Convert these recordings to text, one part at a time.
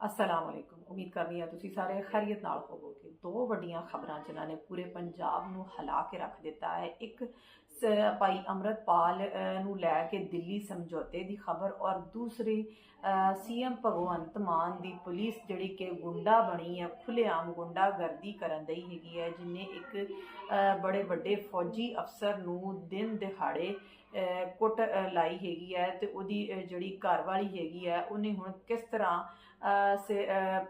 ਅਸਲਾਮ ਵਾਲੇਕੁਮ ਉਮੀਦ ਕਰਨੀ ਆ ਤੁਸੀਂ ਸਾਰੇ ਖੈਰੀਅਤ ਨਾਲ ਹੋਵੋਗੇ ਦੋ ਵੱਡੀਆਂ ਖਬਰਾਂ ਜਿਨ੍ਹਾਂ ਨੇ ਪੂਰੇ ਪੰਜਾਬ ਨੂੰ ਹਿਲਾ ਕੇ ਰੱਖ ਦਿੱਤਾ ਹੈ ਇੱਕ ਸ- ਭਾਈ ਅਮਰਤਪਾਲ ਨੂੰ ਲੈ ਕੇ ਦਿੱਲੀ ਸਮਝੌਤੇ ਦੀ ਖਬਰ ਔਰ ਦੂਸਰੀ ਸੀਐਮ ਭਗਵੰਤ ਮਾਨ ਦੀ ਪੁਲਿਸ ਜਿਹੜੀ ਕਿ ਗੁੰਡਾ ਬਣੀ ਹੈ ਖੁੱਲੇਆਮ ਗੁੰਡਾਗਰਦੀ ਕਰਨ ਦੀ ਹੈਗੀ ਹੈ ਜਿਨੇ ਇੱਕ ਬੜੇ ਵੱਡੇ ਫੌਜੀ ਅਫਸਰ ਨੂੰ ਦਿਨ ਦਿਹਾੜੇ ਕੁੱਟ ਲਾਈ ਹੈਗੀ ਹੈ ਤੇ ਉਹਦੀ ਜਿਹੜੀ ਘਰਵਾਲੀ ਹੈਗੀ ਹੈ ਉਹਨੇ ਹੁਣ ਕਿਸ ਤਰ੍ਹਾਂ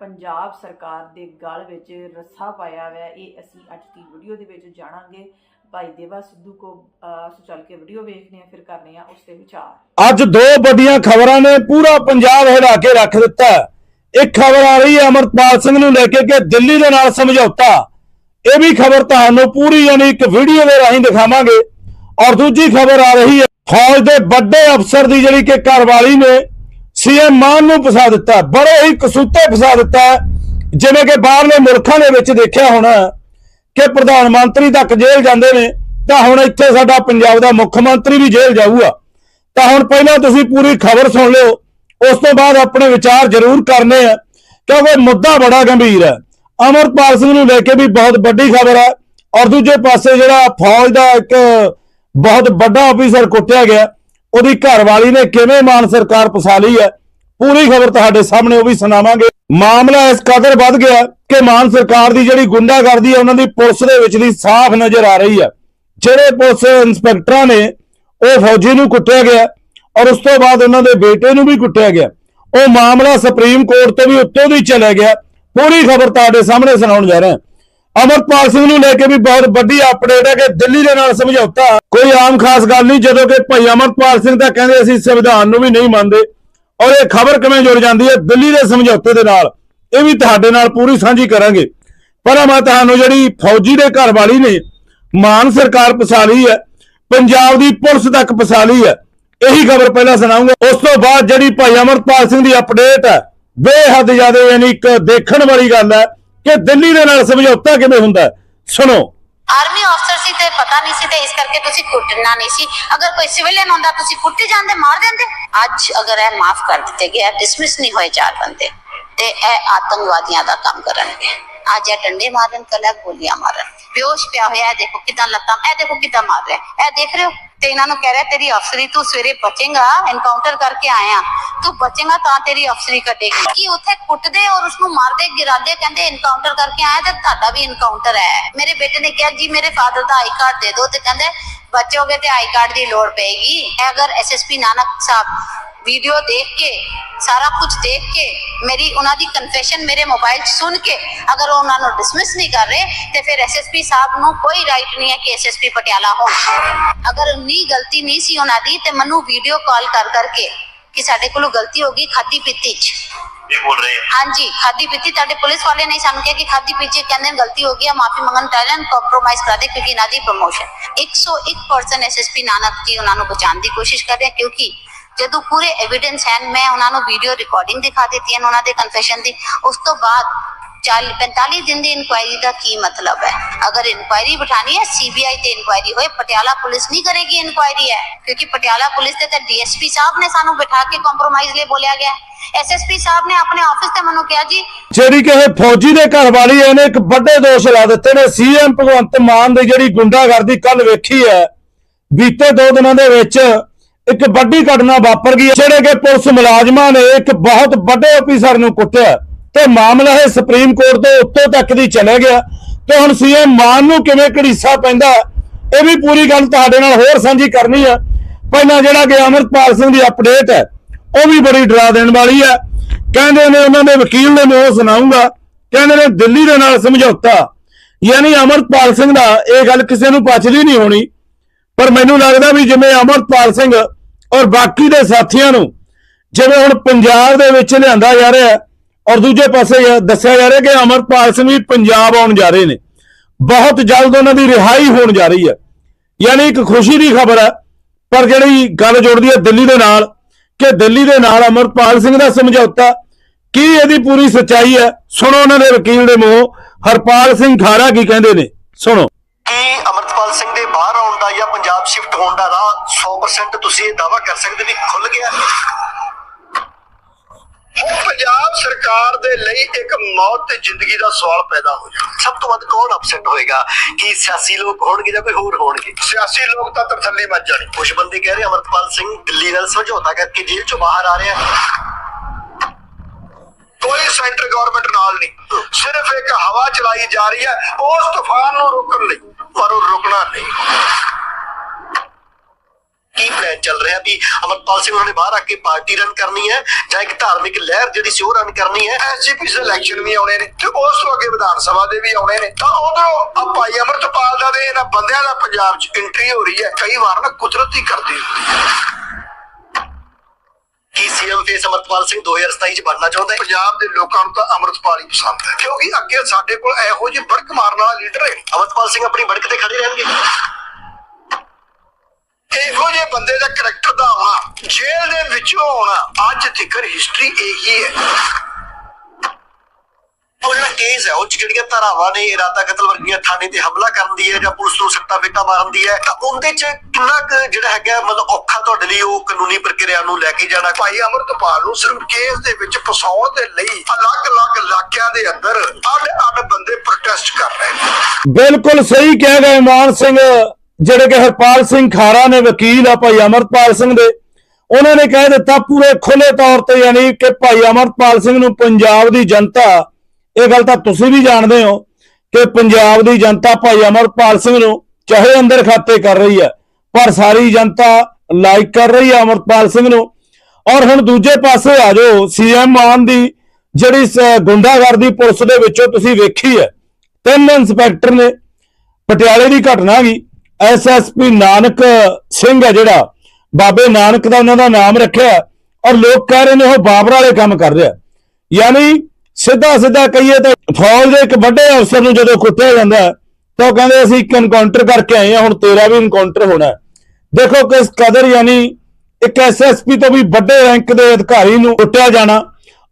ਪੰਜਾਬ ਸਰਕਾਰ ਦੇ ਗਲ ਵਿੱਚ ਰੱਸਾ ਪਾਇਆ ਹੋਇਆ ਇਹ ਅਸੀਂ ਅੱਜ ਦੀ ਵੀਡੀਓ ਦੇ ਵਿੱਚ ਜਾਣਾਂਗੇ। ਭਾਈ ਦੇਵਾ ਸਿੱਧੂ ਕੋ ਅ, ਕੇ ਵੀਡੀਓ ਵੇਖਦੇ ਆ ਫਿਰ ਕਰਨੇ ਆ ਉਸ ਤੇ ਵਿਚਾਰ। ਅੱਜ ਦੋ ਵੱਡੀਆਂ ਖਬਰਾਂ ਨੇ ਪੂਰਾ ਪੰਜਾਬ ਹਿਲਾ ਕੇ ਰੱਖ ਦਿੱਤਾ ਇੱਕ ਖਬਰ ਆ ਰਹੀ ਹੈ ਅਮਰਪਾਲ ਸਿੰਘ ਨੂੰ ਲੈ ਕੇ ਕਿ ਦਿੱਲੀ ਦੇ ਨਾਲ ਸਮਝੌਤਾ। ਇਹ ਵੀ ਖਬਰ ਤੁਹਾਨੂੰ ਪੂਰੀ ਯਾਨੀ ਇੱਕ ਵੀਡੀਓ ਦੇ ਰਾਹੀਂ ਦਿਖਾਵਾਂਗੇ। ਔਰ ਦੂਜੀ ਖਬਰ ਆ ਰਹੀ ਹੈ ਫੌਜ ਦੇ ਵੱਡੇ ਅਫਸਰ ਦੀ ਜਿਹੜੀ ਕਿ ਘਰਵਾਲੀ ਨੇ ਸੀਐਮ ਮਾਨ ਨੂੰ ਫਸਾ ਦਿੱਤਾ, ਬੜੇ ਹੀ ਕਸੂਤੇ ਫਸਾ ਦਿੱਤਾ ਹੈ। ਜਿਵੇਂ ਕਿ ਬਾਹਰਲੇ ਮੁਲਕਾਂ ਦੇ ਵਿੱਚ ਦੇਖਿਆ ਹੋਣਾ ਕਿ ਪ੍ਰਧਾਨ ਮੰਤਰੀ ਤੱਕ ਜੇਲ੍ਹ ਜਾਂਦੇ ਨੇ, ਤਾਂ ਹੁਣ ਇੱਥੇ ਸਾਡਾ ਪੰਜਾਬ ਦਾ ਮੁੱਖ ਮੰਤਰੀ ਵੀ ਜੇਲ੍ਹ ਜਾਊਗਾ ਤਾਂ ਹੁਣ ਪਹਿਲਾਂ ਤੁਸੀਂ ਪੂਰੀ ਖਬਰ ਸੁਣ ਲਿਓ, ਉਸ ਤੋਂ ਬਾਅਦ ਆਪਣੇ ਵਿਚਾਰ ਜ਼ਰੂਰ ਕਰਨੇ ਆ, ਕਿਉਂਕਿ ਮੁੱਦਾ ਬੜਾ ਗੰਭੀਰ ਹੈ ਅਮਰਪਾਲ ਸਿੰਘ ਨੂੰ ਲੈ ਕੇ ਵੀ ਬਹੁਤ ਵੱਡੀ ਖਬਰ ਹੈ, ਔਰ ਦੂਜੇ ਪਾਸੇ ਜਿਹੜਾ ਫੌਜ ਦਾ ਇੱਕ ਬਹੁਤ ਵੱਡਾ ਅਫੀਸਰ ਕੁੱਟਿਆ ਗਿਆ ਉਹਦੀ ਘਰਵਾਲੀ ਨੇ ਕਿਵੇਂ ਮਾਨ ਸਰਕਾਰ ਫਸਾ ਲਈ ਹੈ? ਪੂਰੀ ਖਬਰ ਤੁਹਾਡੇ ਸਾਹਮਣੇ, ਉਹ ਵੀ ਸੁਣਾਵਾਂਗੇ। ਮਾਮਲਾ ਇਸ ਕਦਰ ਵੱਧ ਗਿਆ ਕਿ ਮਾਨ ਸਰਕਾਰ ਦੀ ਜਿਹੜੀ ਗੁੰਡਾਗਰਦੀ ਹੈ, ਉਹਨਾਂ ਦੀ ਪੁਲਿਸ ਦੇ ਵਿੱਚ ਦੀ ਸਾਫ਼ ਨਜ਼ਰ ਆ ਰਹੀ ਹੈ। ਜਿਹੜੇ ਪੁਲਿਸ ਇੰਸਪੈਕਟਰਾਂ ਨੇ, ਉਹ ਫੌਜੀ ਨੂੰ ਕੁੱਟਿਆ ਗਿਆ ਔਰ ਉਸ ਤੋਂ ਬਾਅਦ ਉਹਨਾਂ ਦੇ ਬੇਟੇ ਨੂੰ ਵੀ ਕੁੱਟਿਆ ਗਿਆ। ਉਹ ਮਾਮਲਾ ਸੁਪਰੀਮ ਕੋਰਟ ਤੋਂ ਵੀ ਉੱਤੋਂ ਦੀ ਚਲਾ ਗਿਆ। ਪੂਰੀ ਖਬਰ ਤੁਹਾਡੇ ਸਾਹਮਣੇ ਸੁਣਾਉਣ ਜਾ ਰਿਹਾ। ਹਾਂ ਅਮਰਪਾਲ ਸਿੰਘ ਨੂੰ ਲੈ ਕੇ ਵੀ ਬਹੁਤ ਵੱਡੀ ਅਪਡੇਟ ਹੈ ਕਿ ਦਿੱਲੀ ਦੇ ਨਾਲ ਸਮਝੌਤਾ। ਕੋਈ ਆਮ ਖਾਸ ਗੱਲ ਨਹੀਂ, ਜਦੋਂ ਕਿ ਭਾਈ ਅਮਰਪਾਲ ਸਿੰਘ ਤਾਂ ਕਹਿੰਦੇ ਅਸੀਂ ਸੰਵਿਧਾਨ ਨੂੰ ਵੀ ਨਹੀਂ ਮੰਨਦੇ। ਔਰ ਇਹ ਖਬਰ ਕਿਵੇਂ ਜੁੜ ਜਾਂਦੀ ਹੈ? ਦਿੱਲੀ ਦੇ ਸਮਝੌਤੇ ਦੇ ਨਾਲ। ਇਹ ਵੀ ਤੁਹਾਡੇ ਨਾਲ ਪੂਰੀ ਸਾਂਝੀ ਕਰਾਂਗੇ। ਪਰ ਮੈਂ ਤੁਹਾਨੂੰ ਜਿਹੜੀ ਫੌਜੀ ਦੇ ਘਰ ਵਾਲੀ ਨੇ, ਮਾਨ ਸਰਕਾਰ ਫਸਾ ਹੈ, ਪੰਜਾਬ ਦੀ ਪੁਲਿਸ ਤੱਕ ਫਸਾ ਲਈ ਹੈ, ਇਹੀ ਖਬਰ ਪਹਿਲਾਂ ਸੁਣਾਉਂਗਾ। ਉਸ ਤੋਂ ਬਾਅਦ ਜਿਹੜੀ ਭਾਈ ਅਮਰਪਾਲ ਸਿੰਘ ਦੀ ਅਪਡੇਟ ਹੈ, ਬੇਹੱਦ ਜ਼ਿਆਦਾ ਯਾਨੀ ਇੱਕ ਦੇਖਣ ਵਾਲੀ ਗੱਲ ਹੈ। ਕਿ ਦਿੱਲੀ ਦੇ ਨਾਲ ਸਮਝੌਤਾ ਕਿਵੇਂ ਹੁੰਦਾ ਸੁਣੋ। ਆਰਮੀ ਅਫਸਰ ਸੀ ਤੇ ਪਤਾ ਨਹੀਂ ਸੀ ਤੇ ਇਸ ਕਰਕੇ ਤੁਸੀਂ ਕੁੱਟਣਾ ਨਹੀਂ ਸੀ। ਅਗਰ ਕੋਈ ਸਿਵਲੀਅਨ ਹੁੰਦਾ, ਤੁਸੀਂ ਕੁੱਟੇ ਜਾਂਦੇ, ਮਾਰ ਦਿੰਦੇ। ਅੱਜ ਅਗਰ ਇਹ ਮਾਫ ਕਰ ਦਿੱਤੇ ਗਏ ਡਿਸਮਿਸ ਨਹੀਂ ਹੋਏ ਚਾਰ ਬੰਦੇ, ਤੇ ਇਹ ਆਤੰਕਵਾਦੀਆਂ ਦਾ ਕੰਮ ਕਰਨਗੇ। ਅੱਜ ਇਹ ਡੰਡੇ ਮਾਰਨ ਕੱਲ ਗੋਲੀਆਂ ਮਾਰਨ। ਬੇਹੋਸ਼ ਪਿਆ ਹੋਇਆ ਹੈ। ਦੇਖੋ ਕਿਦਾਂ ਲੱਤਾਂ, ਇਹ ਦੇਖੋ ਕਿਦਾਂ ਮਾਰ ਰਿਹਾ ਇਹ ਦੇਖ ਰਹੇ ਹੋ ਤੇ ਇਹਨਾਂ ਨੂੰ ਕਹਿ ਰਿਹਾ, ਤੇਰੀ ਅਫਸਰੀ ਤੂੰ ਸਵੇਰੇ ਬਚੇਗਾ ਐਨਕਾਊਂਟਰ ਕਰਕੇ ਆਇਆ ਤੂੰ ਬਚੇਗਾ ਤਾਂ ਤੇਰੀ ਅਫਸਰੀ ਕੱਢੇਗੀ। ਕਿ ਉੱਥੇ ਕੁੱਟਦੇ ਔਰ ਉਸਨੂੰ ਮਾਰਦੇ, ਗਿਰਾਦੇ, ਕਹਿੰਦੇ ਐਨਕਾਊਂਟਰ ਕਰਕੇ ਆਇਆ ਤੇ ਤੁਹਾਡਾ ਵੀ ਐਨਕਾਊਂਟਰ ਹੈ। ਮੇਰੇ ਬੇਟੇ ਨੇ ਕਿਹਾ, ਜੀ ਮੇਰੇ ਫਾਦਰ ਦਾ ਆਈ ਕਾਰਡ ਦੇ ਦਿਓ ਤੇ ਕਹਿੰਦੇ, ਬਚੋਗੇ ਤੇ ਆਈ ਕਾਰਡ ਦੀ ਲੋੜ ਪਏਗੀ। ਅਗਰ ਐਸਐਸਪੀ ਨਾਨਕ ਸਾਹਿਬ ਵੀਡੀਓ ਦੇਖ ਕੇ ਸਾਰਾ ਕੁਝ ਦੇਖ ਕੇ ਮੇਰੀ ਉਹਨਾਂ ਦੀ ਕਨਫੈਸ਼ਨ ਮੇਰੇ ਮੋਬਾਈਲ 'ਚ ਸੁਣ ਕੇ ਅਗਰ ਉਹ ਉਹਨਾਂ ਨੂੰ ਡਿਸਮਿਸ ਨਹੀਂ ਕਰ ਰਹੇ ਤੇ ਫਿਰ ਐਸਐਸਪੀ ਸਾਹਿਬ ਨੂੰ ਕੋਈ ਰਾਈਟ ਨਹੀਂ ਹੈ ਕਿ ਐਸਐਸਪੀ ਪਟਿਆਲਾ ਹੋਣ ਅਗਰ ਉਨੀ ਗਲਤੀ ਨਹੀਂ ਸੀ ਉਹਨਾਂ ਦੀ ਤੇ ਮੈਨੂੰ ਵੀਡੀਓ ਕਾਲ ਕਰ ਕਰਕੇ ਕਿ ਸਾਡੇ ਕੋਲੋਂ ਗਲਤੀ ਹੋ ਗਈ ਖਾਦੀ ਪੀਤੀ 'ਚ ਇਹ ਬੋਲ ਰਹੇ ਆ ਹਾਂਜੀ ਖਾਦੀ ਪੀਤੀ ਤੁਹਾਡੇ ਪੁਲਿਸ ਵਾਲੇ ਨਹੀਂ ਸਾਨੂੰ ਕਿਹਾ ਕਿ ਖਾਦੀ ਪੀਤੀ ਕਹਿੰਦੇ ਗਲਤੀ ਹੋ ਗਈ ਹੈ ਮਾਫੀ ਮੰਗਣ ਟੈਲੈਂਟ ਕੰਪਰੋਮਾਈਜ਼ ਕਰਾ ਦੇ ਕਿਉਂਕਿ ਇਹਨਾਂ ਦੀ ਪ੍ਰੋਮੋਸ਼ਨ 101% ਐਸਐਸਪੀ ਨਾਨਕ ਜੀ ਉਹਨਾਂ ਨੂੰ ਬਚਾਉਣ ਦੀ ਕੋਸ਼ਿਸ਼ ਕਰ ਰਹੇ ਕਿਉਂਕਿ ਜਦੋਂ ਪੂਰੇ ਐਵੀਡੈਂਸ ਹਨ ਮੈਂ ਉਹਨਾਂ ਨੂੰ ਵੀਡੀਓ ਰਿਕਾਰਡਿੰਗ ਦਿਖਾ ਦਿੱਤੀ ਹੈ, ਉਹਨਾਂ ਦੇ ਕਨਫੈਸ਼ਨ ਦੀ। ਉਸ ਤੋਂ ਬਾਅਦ 45 ਦਿਨ ਦੀ ਇਨਕੁਆਇਰੀ ਦਾ ਕੀ ਮਤਲਬ ਹੈ? ਅਗਰ ਇਨਕੁਆਇਰੀ ਬਿਠਾਣੀ ਹੈ ਸੀਬੀਆਈ ਤੇ ਇਨਕੁਆਇਰੀ ਹੋਏ, ਪਟਿਆਲਾ ਪੁਲਿਸ ਨਹੀਂ ਕਰੇਗੀ ਇਨਕੁਆਇਰੀ ਹੈ, ਕਿਉਂਕਿ ਪਟਿਆਲਾ ਪੁਲਿਸ ਤੇ ਤਾਂ ਡੀਐਸਪੀ ਸਾਹਿਬ ਨੇ ਸਾਨੂੰ ਬਿਠਾ ਕੇ ਕੰਪਰੋਮਾਈਜ਼ ਲਈ ਬੋਲਿਆ ਗਿਆ ਐਸਐਸਪੀ ਸਾਹਿਬ ਨੇ ਆਪਣੇ ਆਫਿਸ ਤੇ ਮੈਨੂੰ ਕਿਹਾ ਜੀ, ਜਿਹੜੀ ਕਿ ਇਹ ਫੌਜੀ ਦੇ ਘਰ ਵਾਲੀ ਇਹਨੇ ਇੱਕ ਵੱਡੇ ਦੋਸ਼ ਲਾ ਦਿੱਤੇ ਨੇ। ਸੀਐਮ ਭਗਵੰਤ ਮਾਨ ਦੀ ਜਿਹੜੀ ਗੁੰਡਾਗਰਦੀ ਕੱਲ ਵੇਖੀ ਹੈ, ਬੀਤੇ ਦੋ ਦਿਨਾਂ ਦੇ ਵਿੱਚ ਇੱਕ ਵੱਡੀ ਘਟਨਾ ਵਾਪਰ ਗਈ ਹੈ, ਜਿਹੜੇ ਕਿ ਪੁਲਿਸ ਮੁਲਾਜ਼ਮਾਂ ਨੇ ਇੱਕ ਬਹੁਤ ਵੱਡੇ ਅਫੀਸਰ ਨੂੰ ਕੁੱਟਿਆ ਤੇ ਮਾਮਲਾ ਇਹ ਸੁਪਰੀਮ ਕੋਰਟ ਤੋਂ ਉੱਤੋਂ ਤੱਕ ਦੀ ਚਲੇ ਗਿਆ। ਤੇ ਹੁਣ ਸੀਐਮ ਮਾਨ ਨੂੰ ਕਿਵੇਂ ਘੜੀਸਾ ਪੈਂਦਾ ਇਹ ਵੀ ਪੂਰੀ ਗੱਲ ਤੁਹਾਡੇ ਨਾਲ ਹੋਰ ਸਾਂਝੀ ਕਰਨੀ ਆ। ਪਹਿਲਾਂ ਜਿਹੜਾ ਕਿ ਅਮਰਪਾਲ ਸਿੰਘ ਦੀ ਅਪਡੇਟ ਹੈ ਉਹ ਵੀ ਬੜੀ ਡਰਾ ਦੇਣ ਵਾਲੀ ਹੈ। ਕਹਿੰਦੇ ਨੇ ਉਹਨਾਂ ਦੇ ਵਕੀਲ ਨੇ ਮੈਂ ਉਹ ਸੁਣਾਉਂਗਾ ਕਹਿੰਦੇ ਨੇ ਦਿੱਲੀ ਦੇ ਨਾਲ ਸਮਝੌਤਾ। ਯਾਨੀ ਅਮਰਪਾਲ ਸਿੰਘ ਦਾ ਇਹ ਗੱਲ ਕਿਸੇ ਨੂੰ ਪਛਲੀ ਨਹੀਂ ਹੋਣੀ। ਪਰ ਮੈਨੂੰ ਲੱਗਦਾ ਵੀ ਜਿਵੇਂ ਅਮਰਪਾਲ ਸਿੰਘ ਔਰ ਬਾਕੀ ਦੇ ਸਾਥੀਆਂ ਨੂੰ ਜਿਵੇਂ ਹੁਣ ਪੰਜਾਬ ਦੇ ਵਿੱਚ ਲਿਆਂਦਾ ਜਾ ਰਿਹਾ ਔਰ ਦੂਜੇ ਪਾਸੇ ਦੱਸਿਆ ਜਾ ਰਿਹਾ ਕਿ ਅਮਰਪਾਲ ਸਿੰਘ ਵੀ ਪੰਜਾਬ ਆਉਣ ਜਾ ਰਹੇ ਨੇ। ਬਹੁਤ ਜਲਦ ਉਹਨਾਂ ਦੀ ਰਿਹਾਈ ਹੋਣ ਜਾ ਰਹੀ ਹੈ। ਯਾਨੀ ਇੱਕ ਖੁਸ਼ੀ ਦੀ ਖਬਰ ਹੈ, ਪਰ ਜਿਹੜੀ ਗੱਲ ਜੁੜਦੀ ਹੈ ਦਿੱਲੀ ਦੇ ਨਾਲ ਕਿ ਦਿੱਲੀ ਦੇ ਨਾਲ ਅਮਰਪਾਲ ਸਿੰਘ ਦਾ ਸਮਝੌਤਾ ਕੀ ਇਹਦੀ ਪੂਰੀ ਸੱਚਾਈ ਹੈ, ਸੁਣੋ ਉਹਨਾਂ ਦੇ ਵਕੀਲ ਦੇ ਮੂੰਹੋਂ, ਹਰਪਾਲ ਸਿੰਘ ਖਾਰਾ ਕੀ ਕਹਿੰਦੇ ਨੇ, ਸੁਣੋ। ਕੀ ਸ਼ਿਫਟ ਹੋਣ ਦਾ ਰਾਹ 100% ਤੁਸੀਂ ਇਹ ਦਾਵਾ ਕਰ ਸਕਦੇ ਵੀ ਖੁੱਲ ਗਿਆ। ਉਹ ਪੰਜਾਬ ਸਰਕਾਰ ਦੇ ਲਈ ਇੱਕ ਮੌਤ ਤੇ ਜ਼ਿੰਦਗੀ ਦਾ ਸਵਾਲ ਪੈਦਾ ਹੋ ਜਾਣਾ। ਸਭ ਤੋਂ ਵੱਧ ਕੌਣ ਅਪਸੈਟ ਹੋਏਗਾ? ਕਿ ਸਿਆਸੀ ਲੋਕ ਹੋਣਗੇ ਜਾਂ ਕੋਈ ਹੋਰ ਹੋਣਗੇ? ਸਿਆਸੀ ਲੋਕ ਤਾਂ ਤਰਥੱਲੇ ਮੱਚ ਜਾਣੀ। ਕੁਝ ਬੰਦੇ ਕਹਿ ਰਹੇ ਅਮਰਪਾਲ ਸਿੰਘ ਦਿੱਲੀ ਨਾਲ ਸਮਝੌਤਾ ਕਰਕੇ ਜੇਲ੍ਹ ਚੋਂ ਬਾਹਰ ਆ ਰਿਹਾ। ਕੋਈ ਸੈਂਟਰ ਗਵਰਨਮੈਂਟ ਨਾਲ ਨਹੀਂ। ਸਿਰਫ ਇੱਕ ਹਵਾ ਚਲਾਈ ਜਾ ਰਹੀ ਹੈ, ਉਸ ਤੂਫਾਨ ਨੂੰ ਰੋਕਣ ਲਈ। ਪਰ ਉਹ ਰੁਕਣਾ ਨਹੀਂ। ਕੀ ਪਲਾਨ ਚੱਲ ਰਿਹਾ ਵੀ ਅਮਰਪਾਲ ਸਿੰਘ ਉਹਨਾਂ ਨੇ ਬਾਹਰ ਆ ਕੇ ਪਾਰਟੀ ਰਨ ਕਰਨੀ ਹੈ ਜਾਂ ਇੱਕ ਧਾਰਮਿਕ ਲਹਿਰ ਜਿਹੜੀ ਸੀ ਉਹ ਰਨ ਕਰਨੀ ਹੈ? ਐਸਜੀਪੀ ਦੇ ਇਲੈਕਸ਼ਨ ਵੀ ਆਉਣੇ ਨੇ ਤੇ ਉਸ ਤੋਂ ਅੱਗੇ ਵਿਧਾਨ ਸਭਾ ਦੇ ਵੀ ਆਉਣੇ ਨੇ। ਤਾਂ ਉਧਰੋਂ ਆ ਭਾਈ ਅਮਰਤਪਾਲ ਦਾ ਤੇ ਇਹਨਾਂ ਬੰਦਿਆਂ ਦਾ ਪੰਜਾਬ 'ਚ ਐਂਟਰੀ ਹੋ ਰਹੀ ਹੈ। ਕਈ ਵਾਰ ਨਾ ਕੁਦਰਤੀ ਕਰਦੀ ਹੁੰਦੀ ਹੈ ਕੀ ਸੀਐਮ ਫੇਸ ਅਮਰਪਾਲ ਸਿੰਘ 2027 ਚ ਬਣਨਾ ਚਾਹੁੰਦਾ ਹੈ? ਪੰਜਾਬ ਦੇ ਲੋਕਾਂ ਨੂੰ ਤਾਂ ਅਮਰਪਾਲ ਹੀ ਪਸੰਦ ਹੈ। ਕਿਉਂਕਿ ਅੱਗੇ ਸਾਡੇ ਕੋਲ ਇਹੋ ਜਿਹੀ ਬੜਕ ਮਾਰਨ ਵਾਲਾ ਲੀਡਰ ਹੈ ਅਮਰਪਾਲ ਸਿੰਘ ਆਪਣੀ ਬੜਕ ਤੇ ਖੜੇ ਰਹਿਣਗੇ। ਇਹੋ ਜਿਹੇ ਬੰਦੇ ਦਾ ਕਰੈਕਟਰ ਦਾ ਆਉਣਾ, ਜੇਲ੍ਹ ਦੇ ਵਿੱਚੋਂ ਆਉਣਾ, ਅੱਜ ਤੱਕ ਹਿਸਟਰੀ ਇਹੀ ਹੈ। ਉਹ ਕੇਸ ਹੈ, ਉਹ ਜਿਹੜੀਆਂ ਧਾਰਾਵਾਂ ਨੇ, ਇਰਾਦਾ ਕਤਲ ਵਰਗੀਆਂ ਥਾਣੇ ਤੇ ਹਮਲਾ ਕਰਨ ਦੀ ਹੈ ਜਾਂ ਪੁਲਿਸ ਨੂੰ ਸੱਟਾ ਫੇਟਾ ਮਾਰਨ ਦੀ ਹੈ, ਤਾਂ ਉਹਦੇ 'ਚ ਕਿੰਨਾ ਕੁ ਜਿਹੜਾ ਹੈਗਾ, ਮਤਲਬ ਔਖਾ ਤੁਹਾਡੇ ਲਈ ਉਹ ਕਾਨੂੰਨੀ ਪ੍ਰਕਿਰਿਆ ਨੂੰ ਲੈ ਕੇ ਜਾਣਾ? ਭਾਈ ਅਮਰਤਪਾਲ ਨੂੰ ਸਿਰਫ ਕੇਸ ਦੇ ਵਿੱਚ ਫਸਾਉਣ ਦੇ ਲਈ ਅਲੱਗ-ਅਲੱਗ ਇਲਾਕਿਆਂ ਦੇ ਅੰਦਰ ਅੱਡ-ਅੱਡ ਬੰਦੇ ਪ੍ਰੋਟੈਸਟ ਕਰ ਰਹੇ ਨੇ। ਬਿਲਕੁਲ ਸਹੀ ਕਹਿ ਗਏ ਮਾਨ ਸਿੰਘ। ਜਿਹੜੇ ਕਿ ਹਰਪਾਲ ਸਿੰਘ ਖਾਰਾ ਨੇ ਵਕੀਲ ਆ ਭਾਈ ਅਮਰਪਾਲ ਸਿੰਘ ਦੇ, ਉਹਨਾਂ ਨੇ ਕਹਿ ਦਿੱਤਾ ਪੂਰੇ ਖੁੱਲੇ ਤੌਰ ਤੇ ਯਾਨੀ ਕਿ ਭਾਈ ਅਮਰਪਾਲ ਸਿੰਘ ਨੂੰ ਪੰਜਾਬ ਦੀ ਜਨਤਾ, ਇਹ ਗੱਲ ਤਾਂ ਤੁਸੀਂ ਵੀ ਜਾਣਦੇ ਹੋ ਕਿ ਪੰਜਾਬ ਦੀ ਜਨਤਾ ਭਾਈ ਅਮਰਪਾਲ ਸਿੰਘ ਨੂੰ ਚਾਹੇ ਅੰਦਰ ਖਾਤੇ ਕਰ ਰਹੀ ਹੈ, ਪਰ ਸਾਰੀ ਜਨਤਾ ਲਾਈਕ ਕਰ ਰਹੀ ਹੈ ਅਮਰਪਾਲ ਸਿੰਘ ਨੂੰ। ਔਰ ਹੁਣ ਦੂਜੇ ਪਾਸੇ ਆ ਜਾਓ, ਸੀਐਮ ਮਾਨ ਦੀ ਜਿਹੜੀ ਸ- ਗੁੰਡਾਗਰਦੀ ਪੁਲਿਸ ਦੇ ਵਿੱਚੋਂ ਤੁਸੀਂ ਵੇਖੀ ਹੈ, ਤਿੰਨ ਇੰਸਪੈਕਟਰ ਨੇ, ਪਟਿਆਲੇ ਦੀ ਘਟਨਾ ਗਈ ਐਸਐਸਪੀ ਨਾਨਕ ਸਿੰਘ ਹੈ ਜਿਹੜਾ। ਬਾਬੇ ਨਾਨਕ ਦਾ ਉਹਨਾਂ ਦਾ ਨਾਮ ਰੱਖਿਆ ਔਰ ਲੋਕ ਕਹਿ ਰਹੇ ਨੇ ਉਹ ਬਾਬਰ ਵਾਲੇ ਕੰਮ ਕਰ ਰਿਹਾ। ਯਾਨੀ ਸਿੱਧਾ ਸਿੱਧਾ ਕਹੀਏ ਤਾਂ ਫੌਜ ਦੇ ਇੱਕ ਵੱਡੇ ਅਫਸਰ ਨੂੰ ਜਦੋਂ ਕੁੱਟਿਆ ਜਾਂਦਾ ਤਾਂ ਉਹ ਕਹਿੰਦੇ ਅਸੀਂ ਇੱਕ ਐਨਕਾਊਂਟਰ ਕਰਕੇ ਆਏ ਹਾਂ, ਹੁਣ ਤੇਰਾ ਵੀ ਐਨਕਾਊਂਟਰ ਹੋਣਾ ਦੇਖੋ ਕਿਸ ਕਦਰ ਯਾਨੀ ਇੱਕ ਐਸਐਸਪੀ ਤੋਂ ਵੀ ਵੱਡੇ ਰੈਂਕ ਦੇ ਅਧਿਕਾਰੀ ਨੂੰ ਕੁੱਟਿਆ ਜਾਣਾ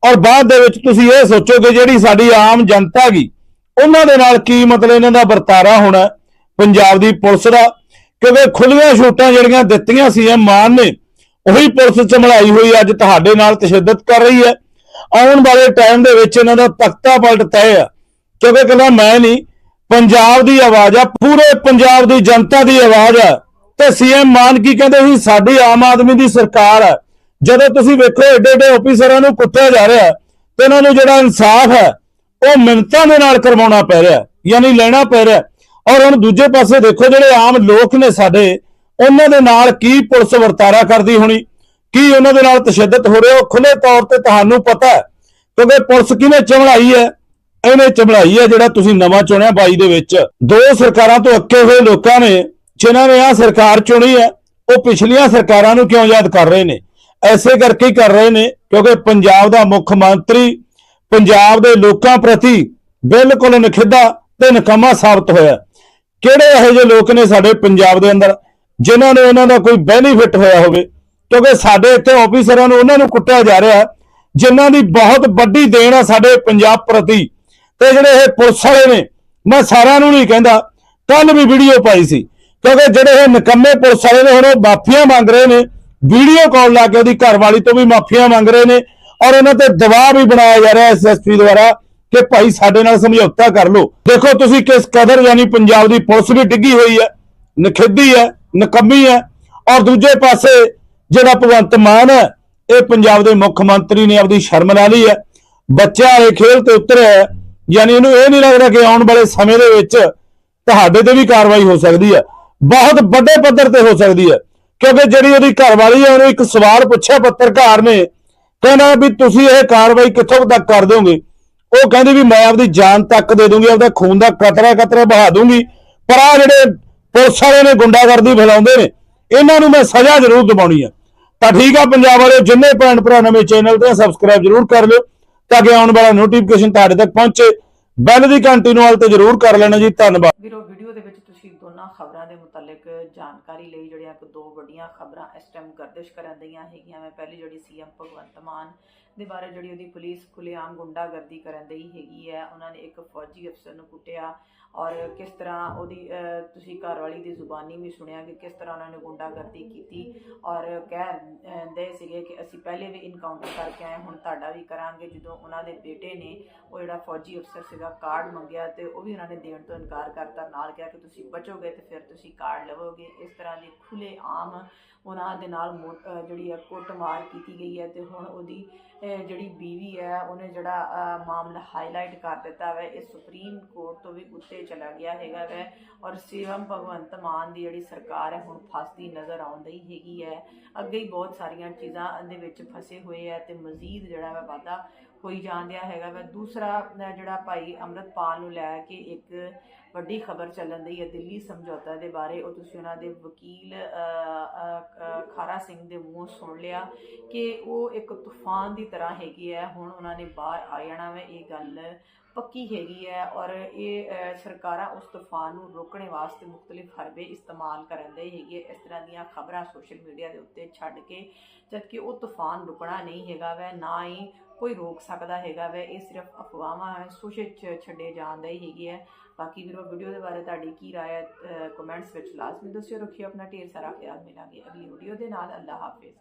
ਔਰ ਬਾਅਦ ਦੇ ਵਿੱਚ ਤੁਸੀਂ ਇਹ ਸੋਚੋਗੇ ਜਿਹੜੀ ਸਾਡੀ ਆਮ ਜਨਤਾ ਗੀ ਉਹਨਾਂ ਦੇ ਨਾਲ ਕੀ ਮਤਲਬ ਇਹਨਾਂ ਦਾ ਵਰਤਾਰਾ ਹੋਣਾ ਪੰਜਾਬ ਦੀ ਪੁਲਿਸ ਦਾ, ਕਿਉਂਕਿ ਖੁੱਲੀਆਂ ਛੋਟਾਂ ਜਿਹੜੀਆਂ ਦਿੱਤੀਆਂ ਸੀ ਐਮ ਮਾਨ ਨੇ, ਉਹੀ ਪੁਲਿਸ ਚਮੜਾਈ ਹੋਈ ਅੱਜ ਤੁਹਾਡੇ ਨਾਲ ਤਸ਼ੱਦਦ ਕਰ ਰਹੀ ਹੈ। ਆਉਣ ਵਾਲੇ ਟਾਈਮ ਦੇ ਵਿੱਚ ਇਹਨਾਂ ਦਾ ਤਖਤਾ ਪਲਟ ਤੈਅ ਆ। ਕਿਉਂਕਿ ਕਹਿੰਦਾ ਮੈਂ ਨਹੀਂ, ਪੰਜਾਬ ਦੀ ਆਵਾਜ਼ ਆ, ਪੂਰੇ ਪੰਜਾਬ ਦੀ ਜਨਤਾ ਦੀ ਆਵਾਜ਼ ਆ। ਤੇ ਸੀਐਮ ਮਾਨ ਕੀ ਕਹਿੰਦੇ ਸੀ? ਸਾਡੀ ਆਮ ਆਦਮੀ ਦੀ ਸਰਕਾਰ ਆ। ਜਦੋਂ ਤੁਸੀਂ ਵੇਖੋ ਏਡੇ ਏਡੇ ਆਫੀਸਰਾਂ ਨੂੰ ਕੁੱਟਿਆ ਜਾ ਰਿਹਾ, ਤੇ ਇਹਨਾਂ ਨੂੰ ਜਿਹੜਾ ਇਨਸਾਫ ਹੈ, ਉਹ ਮਿੰਤਾਂ ਦੇ ਨਾਲ ਕਰਵਾਉਣਾ ਪੈ ਰਿਹਾ, ਯਾਨੀ ਲੈਣਾ ਪੈ ਰਿਹਾ। ਔਰ ਹੁਣ ਦੂਜੇ ਪਾਸੇ ਦੇਖੋ ਜਿਹੜੇ ਆਮ ਲੋਕ ਨੇ ਸਾਡੇ, ਉਹਨਾਂ ਦੇ ਨਾਲ ਕੀ ਪੁਲਿਸ ਵਰਤਾਰਾ ਕਰਦੀ ਹੋਣੀ? ਕੀ ਉਹਨਾਂ ਦੇ ਨਾਲ ਤਸ਼ੱਦਦ ਹੋ ਰਿਹਾ? ਉਹ ਖੁੱਲੇ ਤੌਰ ਤੇ ਤੁਹਾਨੂੰ ਪਤਾ ਹੈ ਕਿਉਂਕਿ ਪੁਲਿਸ ਕਿਹਨੇ ਚਮੜਾਈ ਹੈ। ਇਹਨੇ ਚਮੜਾਈ ਹੈ ਜਿਹੜਾ ਤੁਸੀਂ ਨਵਾਂ ਚੁਣਿਆ ਬਾਈ ਦੇ ਵਿੱਚ। ਦੋ ਸਰਕਾਰਾਂ ਤੋਂ ਅੱਕੇ ਹੋਏ ਲੋਕਾਂ ਨੇ, ਜਿਨ੍ਹਾਂ ਨੇ ਆ ਸਰਕਾਰ ਚੁਣੀ ਹੈ, ਉਹ ਪਿਛਲੀਆਂ ਸਰਕਾਰਾਂ ਨੂੰ ਕਿਉਂ ਯਾਦ ਕਰ ਰਹੇ ਨੇ? ਐਸੇ ਕਰਕੇ ਹੀ ਕਰ ਰਹੇ ਨੇ ਕਿਉਂਕਿ ਪੰਜਾਬ ਦਾ ਮੁੱਖ ਮੰਤਰੀ, ਪੰਜਾਬ ਦੇ ਲੋਕਾਂ ਪ੍ਰਤੀ ਬਿਲਕੁਲ ਨਖਿੱਧਾ ਤੇ ਨਕਮਾ ਸਾਬਤ ਹੋਇਆ। ਕਿਹੜੇ ਇਹੋ ਜਿਹੇ ਲੋਕ ਨੇ ਸਾਡੇ ਪੰਜਾਬ ਦੇ ਅੰਦਰ ਜਿਨ੍ਹਾਂ ਨੂੰ ਉਹਨਾਂ ਦਾ ਕੋਈ ਬੈਨੀਫਿਟ ਹੋਇਆ ਹੋਵੇ? ਕਿਉਂਕਿ ਸਾਡੇ ਇੱਥੇ ਆਫੀਸਰਾਂ ਨੂੰ ਉਹਨਾਂ ਨੂੰ ਕੁੱਟਿਆ ਜਾ ਰਿਹਾ ਹੈ, ਜਿਨ੍ਹਾਂ ਦੀ ਬਹੁਤ ਵੱਡੀ ਦੇਣ ਆ ਸਾਡੇ ਪੰਜਾਬ ਪ੍ਰਤੀ। ਤੇ ਜਿਹੜੇ ਇਹ ਪੁਲਿਸ ਵਾਲੇ ਨੇ ਮੈਂ ਸਾਰਿਆਂ ਨੂੰ ਨਹੀਂ ਕਹਿੰਦਾ ਕੱਲ ਵੀ ਵੀਡੀਓ ਪਾਈ ਸੀ। ਕਿਉਂਕਿ ਜਿਹੜੇ ਇਹ ਨਿਕੰਮੇ ਪੁਲਿਸ ਵਾਲੇ ਨੇ ਹੁਣ ਉਹ ਮਾਫੀਆਂ ਮੰਗ ਰਹੇ ਨੇ। ਵੀਡੀਓ ਕਾਲ ਲਾ ਕੇ ਉਹਦੀ ਘਰਵਾਲੀ ਤੋਂ ਵੀ ਮਾਫੀਆਂ ਮੰਗ ਰਹੇ ਨੇ। ਔਰ ਉਹਨਾਂ ਤੇ ਦਬਾਅ ਵੀ ਬਣਾਇਆ ਜਾ ਰਿਹਾ ਐਸਐਸਪੀ ਦੁਆਰਾ। ਕਿ ਭਾਈ ਸਾਡੇ ਨਾਲ ਸਮਝੌਤਾ ਕਰ ਲਓ। ਦੇਖੋ ਤੁਸੀਂ ਕਿਸ ਕਦਰ ਯਾਨੀ ਪੰਜਾਬ ਦੀ ਪੁਲਿਸ ਵੀ ਡਿੱਗੀ ਹੋਈ ਹੈ, ਨਖਿੱਧੀ ਹੈ, ਨਕੰਮੀ ਹੈ ਔਰ ਦੂਜੇ ਪਾਸੇ ਜਿਹੜਾ ਭਗਵੰਤ ਮਾਨ ਹੈ, ਇਹ ਪੰਜਾਬ ਦੇ ਮੁੱਖ ਮੰਤਰੀ ਨੇ ਆਪਦੀ ਸ਼ਰਮ ਲਾ ਲਈ ਹੈ। ਬੱਚਿਆਂ ਵਾਲੇ ਖੇਲ ਤੇ ਉਤਰਿਆ ਯਾਨੀ ਇਹਨੂੰ ਇਹ ਨਹੀਂ ਲੱਗਦਾ ਕਿ ਆਉਣ ਵਾਲੇ ਸਮੇਂ ਦੇ ਵਿੱਚ ਤੁਹਾਡੇ ਤੇ ਵੀ ਕਾਰਵਾਈ ਹੋ ਸਕਦੀ ਹੈ। ਬਹੁਤ ਵੱਡੇ ਪੱਧਰ ਤੇ ਹੋ ਸਕਦੀ ਹੈ, ਕਿਉਂਕਿ ਜਿਹੜੀ ਉਹਦੀ ਘਰਵਾਲੀ ਹੈ, ਉਹਨੂੰ ਇੱਕ ਸਵਾਲ ਪੁੱਛਿਆ ਪੱਤਰਕਾਰ ਨੇ, ਕਹਿੰਦਾ ਵੀ ਤੁਸੀਂ ਇਹ ਕਾਰਵਾਈ ਕਿੱਥੋਂ ਤੱਕ ਕਰ ਦਿਓਗੇ? ਉਹ ਕਹਿੰਦੀ ਵੀ ਮੈਂ ਆਪਦੀ ਜਾਨ ਤੱਕ ਦੇ ਦੂੰਗੀ, ਆਪਦਾ ਖੂਨ ਦਾ ਕਤਰਾ ਕਤਰਾ ਬਹਾ ਦੂੰਗੀ। ਪਰ ਆ ਜਿਹੜੇ ਪੁਲਿਸ ਵਾਲੇ ਨੇ ਗੁੰਡਾਗਰਦੀ ਫੈਲਾਉਂਦੇ ਨੇ, ਇਹਨਾਂ ਨੂੰ ਮੈਂ ਸਜ਼ਾ ਜ਼ਰੂਰ ਦਿਵਾਉਣੀ ਆ। ਤਾਂ ਠੀਕ ਆ ਪੰਜਾਬ ਵਾਲਿਓ, ਜਿੰਨੇ ਭੈਣ ਭਰਾ ਨਵੇਂ ਚੈਨਲ ਤੇ ਸਬਸਕ੍ਰਾਈਬ ਜ਼ਰੂਰ ਕਰ ਲਿਓ, ਤਾਂ ਕਿ ਆਉਣ ਵਾਲਾ ਨੋਟੀਫਿਕੇਸ਼ਨ ਤੁਹਾਡੇ ਤੱਕ ਪਹੁੰਚੇ। ਬੈਲ ਦੀ ਘੰਟੀ ਨੂੰ ਆਲ ਤੇ ਜ਼ਰੂਰ ਕਰ ਲੈਣਾ ਜੀ, ਧੰਨਵਾਦ ਵੀਰੋ ਵੀਡੀਓ ਦੇ ਵਿੱਚ ਤੁਸੀਂ ਦੋਨਾਂ ਉਹਨਾਂ ਖਬਰਾਂ ਦੇ ਮੁਤਲਕ ਜਾਣਕਾਰੀ ਲਈ ਜਿਹੜੀਆਂ ਕਿ ਦੋ ਵੱਡੀਆਂ ਖਬਰਾਂ ਇਸ ਟਾਈਮ ਗਰਦਿਸ਼ ਕਰਨ ਦੀਆਂ ਹੈਗੀਆਂ ਮੈਂ ਪਹਿਲੀ ਜਿਹੜੀ ਸੀਐਮ ਭਗਵੰਤ ਮਾਨ ਦੇ ਬਾਰੇ ਜਿਹੜੀ ਉਹਦੀ ਪੁਲਿਸ ਖੁੱਲੇਆਮ ਗੁੰਡਾਗਰਦੀ ਕਰਨ ਦੀ ਹੈਗੀ ਹੈ, ਉਹਨਾਂ ਨੇ ਇੱਕ ਫੌਜੀ ਅਫਸਰ ਨੂੰ ਕੁੱਟਿਆ ਔਰ ਕਿਸ ਤਰ੍ਹਾਂ ਉਹਦੀ ਤੁਸੀਂ ਘਰ ਵਾਲੀ ਦੀ ਜ਼ੁਬਾਨੀ ਵੀ ਸੁਣਿਆ ਕਿ ਕਿਸ ਤਰ੍ਹਾਂ ਉਹਨਾਂ ਨੇ ਗੁੰਡਾਗਰਦੀ ਕੀਤੀ ਔਰ ਕਹਿ ਕਹਿੰਦੇ ਸੀਗੇ ਕਿ ਅਸੀਂ ਪਹਿਲੇ ਵੀ ਇਨਕਾਊਂਟਰ ਕਰਕੇ ਆਏ, ਹੁਣ ਤੁਹਾਡਾ ਵੀ ਕਰਾਂਗੇ। ਜਦੋਂ ਉਹਨਾਂ ਦੇ ਬੇਟੇ ਨੇ ਉਹ ਜਿਹੜਾ ਫੌਜੀ ਅਫਸਰ ਸੀਗਾ ਕਾਰਡ ਮੰਗਿਆ ਤੇ ਉਹ ਵੀ ਉਹਨਾਂ ਨੇ ਦੇਣ ਤੋਂ ਇਨਕਾਰ ਕਰਤਾ। ਨਾਲ ਕਿਹਾ ਕਿ ਤੁਸੀਂ ਬਚੋਗੇ ਤੇ ਫਿਰ ਤੁਸੀਂ ਕਾਰਡ ਲਵੋਗੇ। ਇਸ ਤਰ੍ਹਾਂ ਦੀ ਖੁੱਲੇ ਆਮ ਉਹਨਾਂ ਦੇ ਨਾਲ ਜਿਹੜੀ ਹੈ ਕੁੱਟਮਾਰ ਕੀਤੀ ਗਈ ਹੈ ਤੇ ਹੁਣ ਉਹਦੀ ਜਿਹੜੀ ਬੀਵੀ ਹੈ, ਉਹਨੇ ਜਿਹੜਾ ਮਾਮਲਾ ਹਾਈਲਾਈਟ ਕਰ ਦਿੱਤਾ ਹੈ ਇਹ ਸੁਪਰੀਮ ਕੋਰਟ ਤੋਂ ਵੀ ਉੱਤੇ ਚਲਾ ਗਿਆ ਹੈਗਾ ਵੈ ਔਰ ਸੀਐਮ ਭਗਵੰਤ ਮਾਨ ਦੀ ਜਿਹੜੀ ਸਰਕਾਰ ਹੈ, ਹੁਣ ਫਸਦੀ ਨਜ਼ਰ ਆਉਂਦੀ ਹੈਗੀ ਹੈ। ਅੱਗੇ ਹੀ ਬਹੁਤ ਸਾਰੀਆਂ ਚੀਜ਼ਾਂ ਦੇ ਵਿੱਚ ਫਸੇ ਹੋਏ ਹੈ ਤੇ ਮਜ਼ੀਦ ਜਿਹੜਾ ਵਾ ਵਾਧਾ ਹੋਈ ਜਾਂਦਿਆ ਹੈਗਾ ਵਾ। ਦੂਸਰਾ ਜਿਹੜਾ ਭਾਈ ਅੰਮ੍ਰਿਤਪਾਲ ਨੂੰ ਲੈ ਕੇ ਇੱਕ ਵੱਡੀ ਖਬਰ ਚੱਲਣ ਦੀ ਹੈ ਦਿੱਲੀ ਸਮਝੌਤਾ ਦੇ ਬਾਰੇ, ਉਹ ਤੁਸੀਂ ਉਹਨਾਂ ਦੇ ਵਕੀਲ ਖਾਰਾ ਸਿੰਘ ਦੇ ਮੂੰਹ ਸੁਣ ਲਿਆ ਕਿ ਉਹ ਇੱਕ ਤੂਫਾਨ ਦੀ ਤਰ੍ਹਾਂ ਹੈਗੀ ਹੈ। ਹੁਣ ਉਹਨਾਂ ਨੇ ਬਾਹਰ ਆ ਜਾਣਾ ਵਾ, ਇਹ ਗੱਲ ਪੱਕੀ ਹੈਗੀ ਹੈ ਔਰ ਇਹ ਸਰਕਾਰਾਂ ਉਸ ਤੂਫਾਨ ਨੂੰ ਰੋਕਣ ਵਾਸਤੇ ਮੁxtਲਿਫ ਹਰਬੇ ਇਸਤੇਮਾਲ ਕਰਨ ਦੇ ਹੈਗੇ। ਇਸ ਤਰ੍ਹਾਂ ਦੀਆਂ ਖਬਰਾਂ ਸੋਸ਼ਲ ਮੀਡੀਆ ਦੇ ਉੱਤੇ ਛੱਡ ਕੇ, ਜਦਕਿ ਉਹ ਤੂਫਾਨ ਰੁਕਣਾ ਨਹੀਂ ਹੈਗਾ ਵੈ, ਨਾ ਹੀ ਕੋਈ ਰੋਕ ਸਕਦਾ ਹੈਗਾ ਵੈ ਇਹ ਸਿਰਫ ਅਫਵਾਹਾਂ ਹੈ ਸੋਸ਼ੇ ਚ ਛੱਡੇ ਜਾਂਦੇ ਹੀ ਹੈਗੇ ਹੈ ਬਾਕੀ ਵੀਰੋ ਵੀਡੀਓ ਦੇ ਬਾਰੇ ਤੁਹਾਡੀ ਕੀ ਰਾਏ ਹੈ ਕਮੈਂਟਸ ਵਿੱਚ ਲਾਜ਼ਮੀ ਦੱਸਿਓ ਰੱਖਿਓ ਆਪਣਾ ਢੇਰ ਸਾਰਾ ਖਿਆਲ ਮਿਲਾਂਗੇ ਅਗਲੀ ਵੀਡੀਓ ਦੇ ਨਾਲ ਅੱਲਾ ਹਾਫਿਜ਼